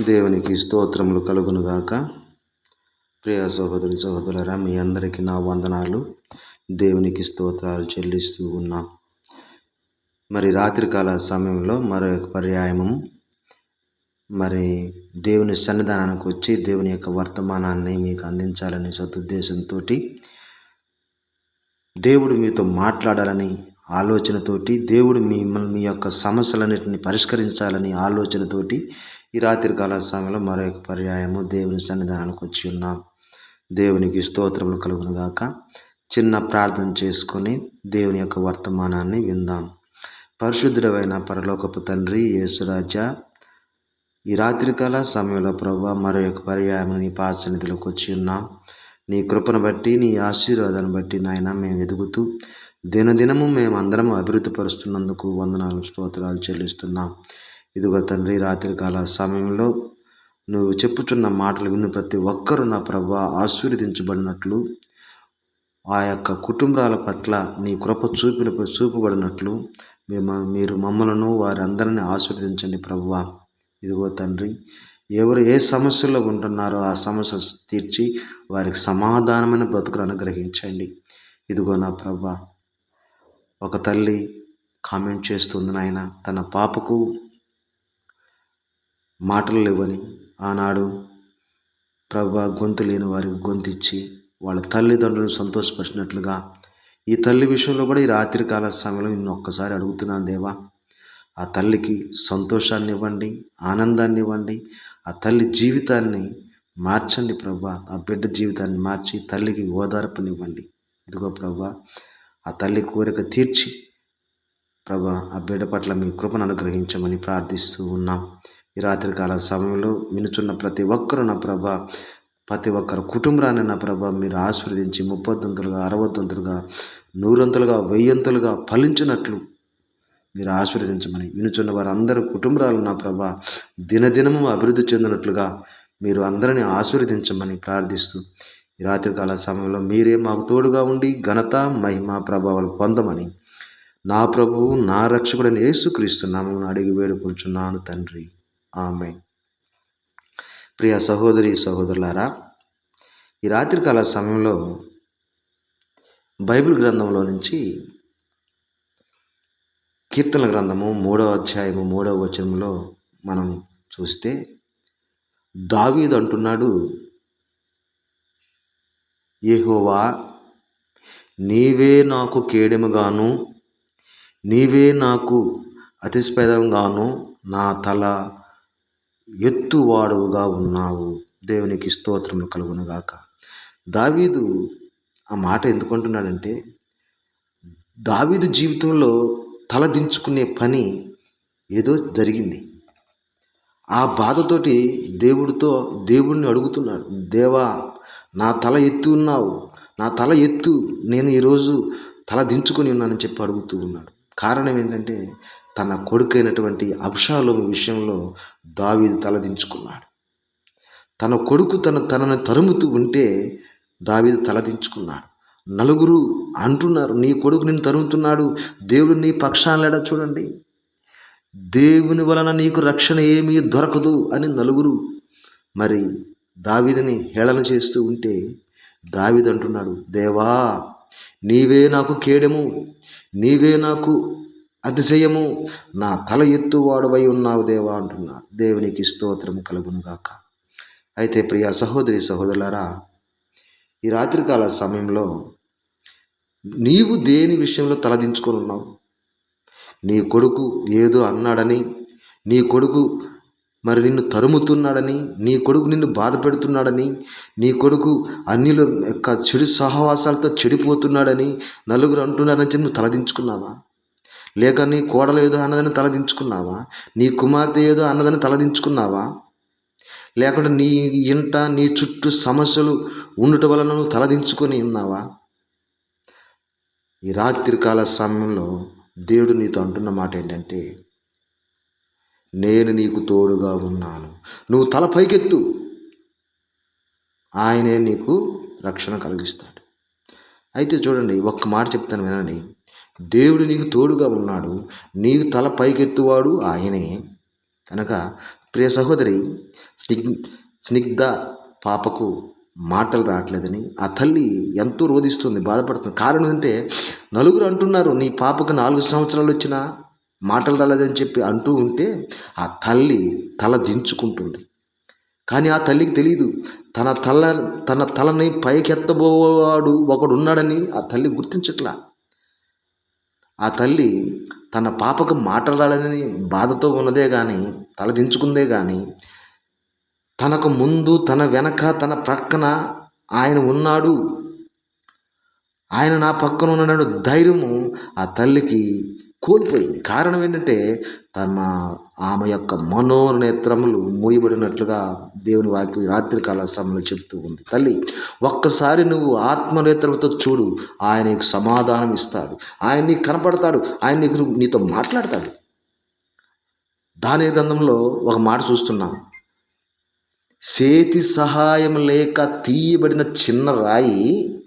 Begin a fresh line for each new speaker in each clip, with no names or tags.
దేవునికి స్తోత్రములు కలుగునుగాక. ప్రియ సహోదరి సహోదరులరా మీ అందరికీ నా వందనాలు. దేవునికి స్తోత్రాలు చెల్లిస్తూ ఉన్నాం. మరి రాత్రికాల సమయంలో మరొక పర్యాయము. మరి దేవుని సన్నిధానానికి వచ్చి దేవుని యొక్క వర్తమానాన్ని మీకు అందించాలని సదుద్దేశంతో దేవుడు మీతో మాట్లాడాలని ఆలోచనతోటి దేవుడు మిమ్మల్ని మీ యొక్క సమస్యలన్నిటిని పరిష్కరించాలని ఆలోచనతోటి ఈ రాత్రికాల సమయంలో మరొక పర్యాయము దేవుని సన్నిధానానికి వచ్చి ఉన్నాం. దేవునికి స్తోత్రములు కలుగునుగాక చిన్న ప్రార్థన చేసుకొని దేవుని యొక్క వర్తమానాన్ని విందాం. పరిశుద్ధుడమైన పరలోకపు తండ్రి యేసురాజా ఈ రాత్రికాల సమయంలో ప్రభు మరో యొక్క పర్యాయం నీ పాసన్నిధిలోకి వచ్చి ఉన్నాం. నీ కృపను బట్టి నీ ఆశీర్వాదాన్ని బట్టి నాయన మేము ఎదుగుతూ దినదినము మేము అందరం అభివృద్ధి పరుస్తున్నందుకు వందనాలు స్తోత్రాలు చెల్లిస్తున్నాం. ఇదిగో తండ్రి రాత్రికాల సమయంలో నువ్వు చెప్పుచున్న మాటలు విన్న ప్రతి ఒక్కరూ నా ప్రభా ఆశీర్వదించబడినట్లు ఆ యొక్క కుటుంబాల పట్ల నీ కృప చూపిన చూపబడినట్లు మేము మీరు మమ్మలను వారందరిని ఆశీర్వదించండి ప్రభువా ఇదిగో తండ్రి ఎవరు ఏ సమస్యల్లో ఉంటున్నారో ఆ సమస్య తీర్చి వారికి సమాధానమైన బ్రతుకులు అనుగ్రహించండి. ఇదిగో నా ప్రభా ఒక తల్లి కామెంట్ చేస్తుంది నాయన తన పాపకు మాటలు లేవని ఆనాడు ప్రభా గొంతు లేని వారికి గొంతిచ్చి వాళ్ళ తల్లిదండ్రులను సంతోషపరిచినట్లుగా ఈ తల్లి విషయంలో కూడా ఈ రాత్రికాల సమయంలో నిన్ను ఒక్కసారి అడుగుతున్నాను దేవా. ఆ తల్లికి సంతోషాన్ని ఇవ్వండి ఆనందాన్ని ఇవ్వండి ఆ తల్లి జీవితాన్ని మార్చండి ప్రభా. ఆ బిడ్డ జీవితాన్ని మార్చి తల్లికి ఓదార్పునివ్వండి. ఇదిగో ప్రభా ఆ తల్లి కోరిక తీర్చి ప్రభా ఆ బిడ్డ పట్ల మీ కృపను అనుగ్రహించమని ప్రార్థిస్తూ ఉన్నాం. ఈ రాత్రికాల సమయంలో వినుచున్న ప్రతి ఒక్కరు నా ప్రభ ప్రతి ఒక్కరు కుటుంబాన్ని నా ప్రభ మీరు ఆస్వాదించి ముప్పొద్దంతులుగా అరవద్దంతులుగా నూరంతులుగా వెయ్యంతులుగా ఫలించినట్లు మీరు ఆశీర్వదించమని వినుచున్న వారందరూ కుటుంబాలు నా ప్రభ దినదినము అభివృద్ధి చెందినట్లుగా మీరు అందరినీ ఆశీర్వదించమని ప్రార్థిస్తూ ఈ రాత్రికాల సమయంలో మీరే మాకు తోడుగా ఉండి ఘనత మహిమ ప్రభావాలు పొందమని నా ప్రభువు నా రక్షకుడని యేసుక్రీస్తు నామమును అడిగి వేడుకొంచున్నాను తండ్రి. ఆమె ప్రియ సహోదరి సహోదరులారా ఈ రాత్రికాల సమయంలో బైబిల్ గ్రంథంలో నుంచి కీర్తన గ్రంథము మూడవ అధ్యాయము మూడవ వచనంలో మనం చూస్తే దావీద్ అంటున్నాడు ఏహోవా నీవే నాకు కేడెముగాను నీవే నాకు అతిస్పేదంగాను నా తల ఎత్తువాడవుగా ఉన్నావు. దేవునికి స్తోత్రములు కలుగునుగాక. దావీదు ఆ మాట ఎందుకుంటున్నాడంటే దావీదు జీవితంలో తలదించుకునే పని ఏదో జరిగింది. ఆ బాధతోటి దేవుడితో దేవుడిని అడుగుతున్నాడు దేవా నా తల ఎత్తు ఉన్నావు. నా తల ఎత్తు. నేను ఈరోజు తల దించుకొని ఉన్నానని చెప్పి అడుగుతూ ఉన్నాడు. కారణం ఏంటంటే తన కొడుకైనటువంటి అబ్షాలోము విషయంలో దావీదు తలదించుకున్నాడు తన కొడుకు తన తనను తరుముతూ ఉంటే దావీదు తలదించుకున్నాడు నలుగురు అంటున్నారు నీ కొడుకు నిన్ను తరుముతున్నాడు దేవుడు నీ పక్షాలడా చూడండి. దేవుని వలన నీకు రక్షణ ఏమీ దొరకదు అని నలుగురు మరి దావీదని హేళన చేస్తూ ఉంటే దావీదు అంటున్నాడు దేవా నీవే నాకు కేడెము నీవే నాకు అతిశయము. నా తల ఎత్తువాడవై ఉన్నావు దేవా అంటున్నా. దేవునికి స్తోత్రం కలుగునుగాక అయితే ప్రియ సహోదరి సహోదరులరా ఈ రాత్రికాల సమయంలో నీవు దేని విషయంలో తలదించుకొని ఉన్నావు? నీ కొడుకు ఏదో అన్నాడని నీ కొడుకు మరి నిన్ను తరుముతున్నాడని నీ కొడుకు నిన్ను బాధ పెడుతున్నాడని నీ కొడుకు అన్నిల యొక్క చెడు సహవాసాలతో చెడిపోతున్నాడని నలుగురు అంటున్నారని చెప్పి నువ్వు తలదించుకున్నావా? లేక నీ కోడలు ఏదో అన్నదని తలదించుకున్నావా? నీ కుమార్తె ఏదో అన్నదని తలదించుకున్నావా? లేకుంటే నీ ఇంట నీ చుట్టూ సమస్యలు ఉండటం వలన నువ్వు తలదించుకొని ఉన్నావా? ఈ రాత్రికాల సమయంలో దేవుడు నీతో అంటున్న మాట ఏంటంటే నేను నీకు తోడుగా ఉన్నాను. నువ్వు తల పైకెత్తు. ఆయనే నీకు రక్షణ కలిగిస్తాడు. అయితే చూడండి ఒక్క మాట చెప్తాను వినండి. దేవుడు నీకు తోడుగా ఉన్నాడు. నీకు తల పైకెత్తువాడు ఆయనే. కనుక ప్రియ సహోదరి స్నిగ్ స్నిగ్ధ పాపకు మాటలు రావట్లేదని ఆ తల్లి ఎంతో రోధిస్తుంది బాధపడుతుంది. కారణం అంటే నలుగురు అంటున్నారు నీ పాపకు నాలుగు సంవత్సరాలు వచ్చినా మాటలు రాలేదని చెప్పి అంటూ ఉంటే ఆ తల్లి తల దించుకుంటుంది. కానీ ఆ తల్లికి తెలియదు తన తల తన తలని పైకెత్తబోవాడు ఒకడు ఉన్నాడని ఆ తల్లి గుర్తించట్లా. ఆ తల్లి తన పాపకు మాటలు రాలేదని బాధతో ఉన్నదే కానీ తల దించుకుందే కానీ తనకు ముందు తన వెనక తన ప్రక్కన ఆయన ఉన్నాడు. ఆయన నా పక్కన ఉన్నాడు ధైర్యము ఆ తల్లికి కోల్పోయింది. కారణం ఏంటంటే తమ ఆమె యొక్క మనోనేత్రములు మూయబడినట్లుగా దేవుని వాక్యం రాత్రి రాత్రికాల సమయంలో చెప్తూ ఉంది. తల్లి ఒక్కసారి నువ్వు ఆత్మనేత్రముతో చూడు ఆయన నీకు సమాధానం ఇస్తాడు. ఆయన నీకు కనపడతాడు ఆయన నీకు నీతో మాట్లాడతాడు. దాని గ్రంథంలో ఒక మాట చూస్తున్నాం. చేతి సహాయం లేక తీయబడిన చిన్న రాయి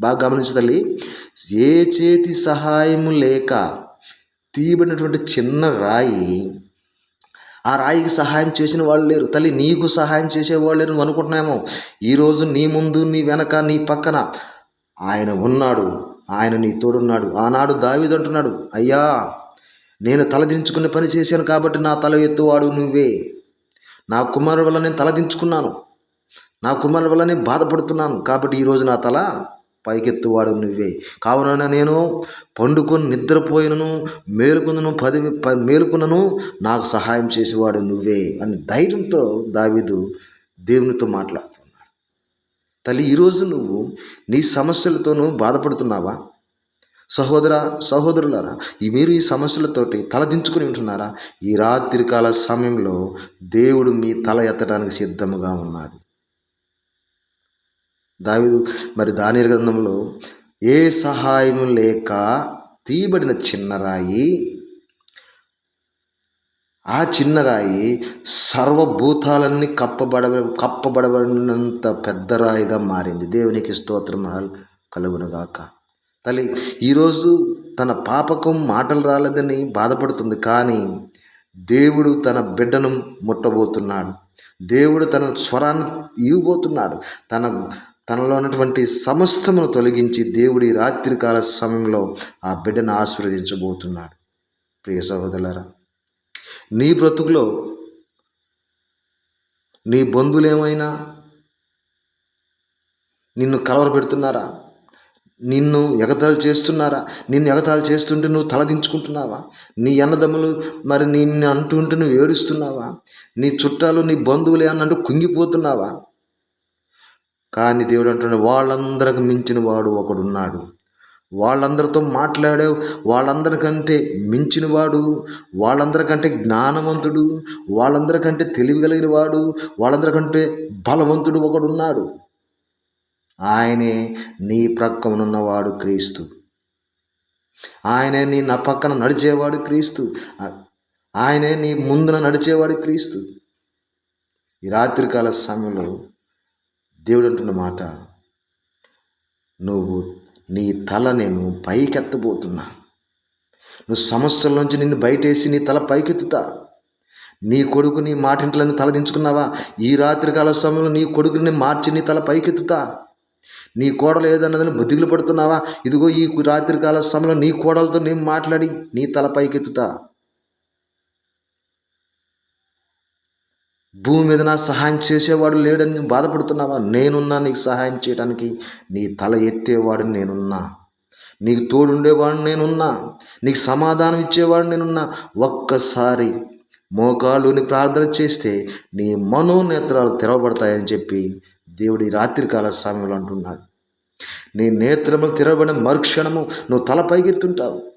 బాగా గమనించదల్లి ఏ చేతి సహాయం లేక తీయబడినటువంటి చిన్న రాయి ఆ రాయికి సహాయం చేసిన వాళ్ళు లేరు. తల్లి నీకు సహాయం చేసేవాళ్ళు లేరు నువ్వు అనుకుంటున్నామో ఈరోజు నీ ముందు నీ వెనక నీ పక్కన ఆయన ఉన్నాడు. ఆయన నీ తోడున్నాడు. ఆనాడు దావీదు అంటున్నాడు అయ్యా నేను తలదించుకునే పని చేశాను కాబట్టి నా తల ఎత్తువాడు నువ్వే. నా కుమారుడు వల్ల నేను తలదించుకున్నాను. నా కుమారుడు వల్ల నేను బాధపడుతున్నాను కాబట్టి ఈరోజు నా తల పైకెత్తువాడు నువ్వే. కావున నేను పండుకొని నిద్రపోయినను మేలుకున్నను పది ప మేలుకున్నను నాకు సహాయం చేసేవాడు నువ్వే అని ధైర్యంతో దావీదు దేవునితో మాట్లాడుతున్నాడు. తల్లి ఈరోజు నువ్వు నీ సమస్యలతో నువ్వు బాధపడుతున్నావా? సహోదర సహోదరులారా ఈ మీరు ఈ సమస్యలతోటి తలదించుకుని ఉంటున్నారా? ఈ రాత్రికాల సమయంలో దేవుడు మీ తల ఎత్తడానికి సిద్ధముగా ఉన్నాడు. దావిదు మరి దాని గ్రంథంలో ఏ సహాయం లేక తీయబడిన చిన్నరాయి ఆ చిన్నరాయి సర్వభూతాలన్నీ కప్పబడ కప్పబడబడినంత పెద్ద రాయిగా మారింది. దేవునికి స్తోత్రం కలుగునుగాక తల్లి ఈరోజు తన పాపకం మాటలు రాలేదని బాధపడుతుంది కానీ దేవుడు తన బిడ్డను ముట్టబోతున్నాడు. దేవుడు తన స్వరాన్ని ఇవ్వబోతున్నాడు. తన తనలో ఉన్నటువంటి సమస్తమును తొలగించి దేవుడి రాత్రికాల సమయంలో ఆ బిడ్డను ఆశీర్వదించబోతున్నాడు. ప్రియ సహోదరులారా నీ బ్రతుకులో నీ బంధువులేమైనా నిన్ను కలవరపెడుతున్నారా నిన్ను ఎగతాలు చేస్తున్నారా? నిన్ను ఎగతాలు చేస్తుంటే నువ్వు తలదించుకుంటున్నావా? నీ అన్నదమ్ములు మరి నిన్ను అంటూ ఉంటే నువ్వు ఏడుస్తున్నావా? నీ చుట్టాలు నీ బంధువులు ఏమన్నా అంటూ కుంగిపోతున్నావా? కానీ దేవుడు అంటున్నాడు వాళ్ళందరికి మించిన వాడు ఒకడున్నాడు. వాళ్ళందరితో మాట్లాడే వాళ్ళందరికంటే మించినవాడు వాళ్ళందరికంటే జ్ఞానవంతుడు వాళ్ళందరికంటే తెలివిగలిగిన వాడు వాళ్ళందరికంటే బలవంతుడు ఒకడున్నాడు. ఆయనే నీ ప్రక్కనున్నవాడు క్రీస్తు. ఆయనే నీ నా పక్కన నడిచేవాడు క్రీస్తు. ఆయనే నీ ముందున నడిచేవాడు క్రీస్తు. ఈ రాత్రికాల సమయంలో దేవుడు అంటున్న మాట నువ్వు నీ తల నేను పైకెత్తబోతున్నా. నువ్వు సమస్యల నుంచి నిన్ను బయటేసి నీ తల పైకెత్తుతా. నీ కొడుకు నీ మాటింట్లను తలదించుకున్నావా? ఈ రాత్రికాల సమయంలో నీ కొడుకుని మార్చి నీ తల పైకెత్తుతా. నీ కోడలు ఏదన్నదని బుద్ధిగులు పడుతున్నావా? ఇదిగో ఈ రాత్రికాల సమయంలో నీ కోడలతో నేను మాట్లాడి నీ తల పైకెత్తుతా. భూమి మీద నా సహాయం చేసేవాడు లేడని నువ్వు బాధపడుతున్నావా? నేనున్నా నీకు సహాయం చేయడానికి నీ తల ఎత్తేవాడు నేనున్నా. నీకు తోడుండేవాడు నేనున్నా. నీకు సమాధానం ఇచ్చేవాడు నేనున్నా. ఒక్కసారి మోకాళ్ళుని ప్రార్థన చేస్తే నీ మనోనేత్రాలు తెరవబడతాయని చెప్పి దేవుడి రాత్రికాల సమయంలో అంటున్నాడు. నీ నేత్రములు తెరవబడిన మరుక్షణము నువ్వు తల పైకెత్తుంటావు.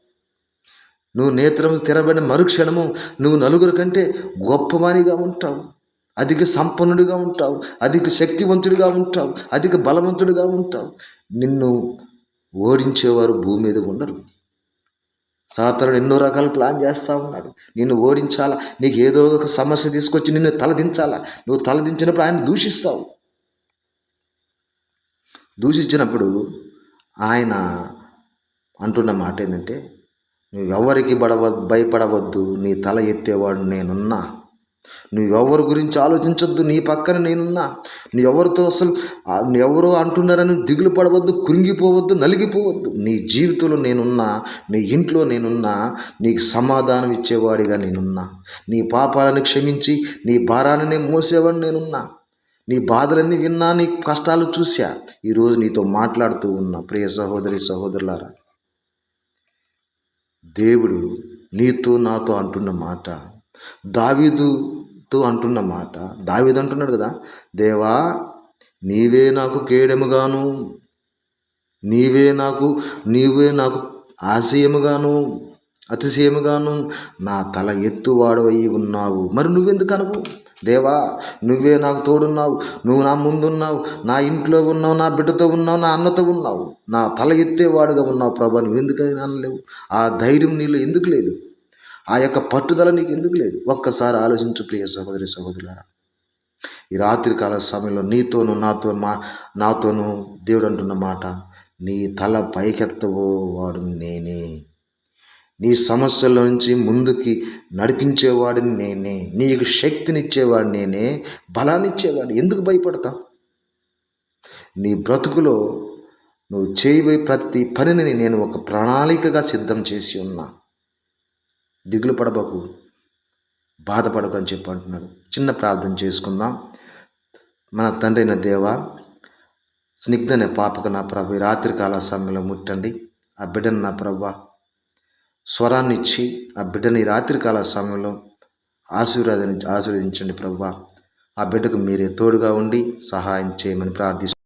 నువ్వు నేత్రములు తెరబడిన మరుక్షణము నువ్వు నలుగురు కంటే గొప్పవానిగా ఉంటావు. అధిక సంపన్నుడిగా ఉంటావు అధిక శక్తివంతుడిగా ఉంటావు అధిక బలవంతుడిగా ఉంటావు. నిన్ను ఓడించేవారు భూమి మీద ఉండరు. సాతానుడు ఎన్నో రకాల ప్లాన్ చేస్తూ ఉన్నాడు. నిన్ను ఓడించాలా? నీకు ఏదో ఒక సమస్య తీసుకొచ్చి నిన్ను తలదించాలా? నువ్వు తలదించినప్పుడు ఆయన దూషిస్తావు. దూషించినప్పుడు ఆయన అంటున్న మాట ఏంటంటే నువ్వెవరికి బడవ భయపడవద్దు. నీ తల ఎత్తేవాడు నేనున్నా. నువ్వెవరి గురించి ఆలోచించొద్దు నీ పక్కన నేనున్నా. నువ్వెవరితో అసలు ఎవరో అంటున్నారని దిగులు పడవద్దు కృంగిపోవద్దు నలిగిపోవద్దు. నీ జీవితంలో నేనున్నా నీ ఇంట్లో నేనున్నా నీకు సమాధానం ఇచ్చేవాడిగా నేనున్నా. నీ పాపాలను క్షమించి నీ భారాన్ని మోసేవాడు నేనున్నా. నీ బాధలన్నీ విన్నా నీ కష్టాలు చూశా. ఈరోజు నీతో మాట్లాడుతూ ఉన్నా ప్రియ సహోదరి సహోదరులారా. దేవుడు నీతో నాతో అంటున్న మాట దావీదు దావీదుతో అంటున్న మాట. అంటున్నాడు కదా దేవా నీవే నాకు కేడెముగాను. నీవే నాకు నీవే నాకు ఆశయముగాను అతిశయముగాను. నా తల ఎత్తువాడవై ఉన్నావు. మరి నువ్వెందుకు అనవు దేవా నువ్వే నాకు తోడున్నావు. నువ్వు నా ముందున్నావు. నా ఇంట్లో ఉన్నావు నా బిడ్డతో ఉన్నావు నా అన్నతో ఉన్నావు. నా తల ఎత్తేవాడుగా ఉన్నావు ప్రభా. నువ్వెందుకని అనలేవు? ఆ ధైర్యం నీలో ఎందుకు లేదు? ఆ యొక్క పట్టుదల నీకు ఎందుకు లేదు? ఒక్కసారి ఆలోచించు ప్రియ సహోదరి సహోదరులారా. ఈ రాత్రికాల సమయంలో నీతోను నాతో మా నాతోను దేవుడు అంటున్న మాట నీ తల పైకెత్తవో వాడు నేనే. నీ సమస్యల నుంచి ముందుకి నడిపించేవాడిని నేనే. నీకు శక్తినిచ్చేవాడు నేనే బలాన్నిచ్చేవాడు. ఎందుకు భయపడతావు నీ బ్రతుకులో నువ్వు చేయబోయే ప్రతి పనిని నేను ఒక ప్రణాళికగా సిద్ధం చేసి ఉన్నా. దిగులు పడబకు బాధపడకు అని చెప్పి అంటున్నాడు. చిన్న ప్రార్థన చేసుకుందాం. మన తండ్రి అయిన దేవ స్నిగ్ధనే పాపకు నా ప్రభు రాత్రికాల సమయంలో ముట్టండి. ఆ బిడ్డను నా ప్రభు స్వరాన్ని ఇచ్చి ఆ బిడ్డని రాత్రికాల సమయంలో ఆశీర్వాదని ఆశీర్వదించండి ప్రభు. ఆ బిడ్డకు మీరే తోడుగా ఉండి సహాయం చేయమని ప్రార్థిస్తున్నాను